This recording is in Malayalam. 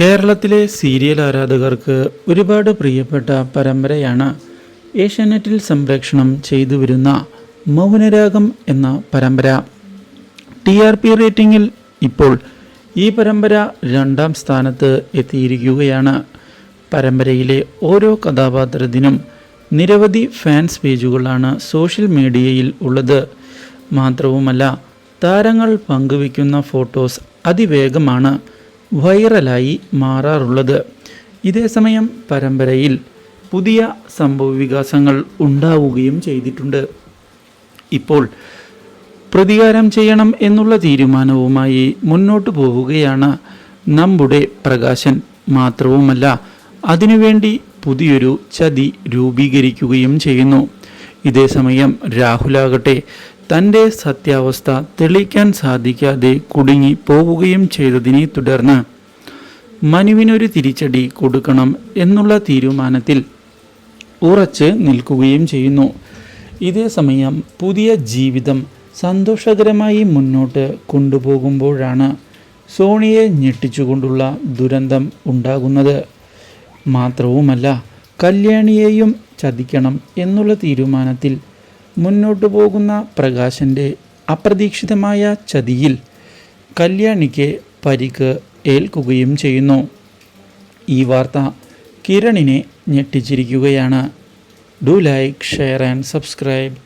കേരളത്തിലെ സീരിയൽ ആരാധകർക്ക് ഒരുപാട് പ്രിയപ്പെട്ട പരമ്പരയാണ് ഏഷ്യാനെറ്റിൽ സംപ്രേക്ഷണം ചെയ്തു വരുന്ന മൗനരാഗം എന്ന പരമ്പര. ടി ആർ പി റേറ്റിംഗിൽ ഇപ്പോൾ ഈ പരമ്പര രണ്ടാം സ്ഥാനത്ത് എത്തിയിരിക്കുകയാണ്. പരമ്പരയിലെ ഓരോ കഥാപാത്രത്തിനും നിരവധി ഫാൻസ് പേജുകളാണ് സോഷ്യൽ മീഡിയയിൽ ഉള്ളത്. മാത്രവുമല്ല താരങ്ങൾ പങ്കുവയ്ക്കുന്ന ഫോട്ടോസ് അതിവേഗമാണ്. വൈറലായി മാറാറുള്ളത്. ഇതേസമയം പരമ്പരയിൽ പുതിയ സംഭവവികാസങ്ങൾ ഉണ്ടാവുകയും ചെയ്തിട്ടുണ്ട്. ഇപ്പോൾ പ്രതികാരം ചെയ്യണം എന്നുള്ള തീരുമാനവുമായി മുന്നോട്ട് പോവുകയാണ് നമ്മുടെ പ്രകാശൻ. മാത്രവുമല്ല അതിനുവേണ്ടി പുതിയൊരു ചതി രൂപീകരിക്കുകയും ചെയ്യുന്നു. ഇതേസമയം രാഹുലാകട്ടെ തന്റെ സത്യാവസ്ഥ തെളിയിക്കാൻ സാധിക്കാതെ കുടുങ്ങി പോവുകയും ചെയ്തതിനെ തുടർന്ന് മനുവിനൊരു തിരിച്ചടി കൊടുക്കണം എന്നുള്ള തീരുമാനത്തിൽ ഉറച്ച് നിൽക്കുകയും ചെയ്യുന്നു. ഇതേ സമയം പുതിയ ജീവിതം സന്തോഷകരമായി മുന്നോട്ട് കൊണ്ടുപോകുമ്പോഴാണ് സോണിയെ ഞെട്ടിച്ചുകൊണ്ടുള്ള ദുരന്തം ഉണ്ടാകുന്നത്. മാത്രവുമല്ല കല്യാണിയെയും ചതിക്കണം എന്നുള്ള തീരുമാനത്തിൽ മുന്നോട്ടു പോകുന്ന പ്രകാശന്റെ അപ്രതീക്ഷിതമായ ചതിയിൽ കല്യാണിക്ക് പരിക്ക് ഏൽക്കുകയും ചെയ്യുന്നു. ഈ വാർത്ത കിരണിനെ ഞെട്ടിച്ചിരിക്കുകയാണ്. Do like share and subscribe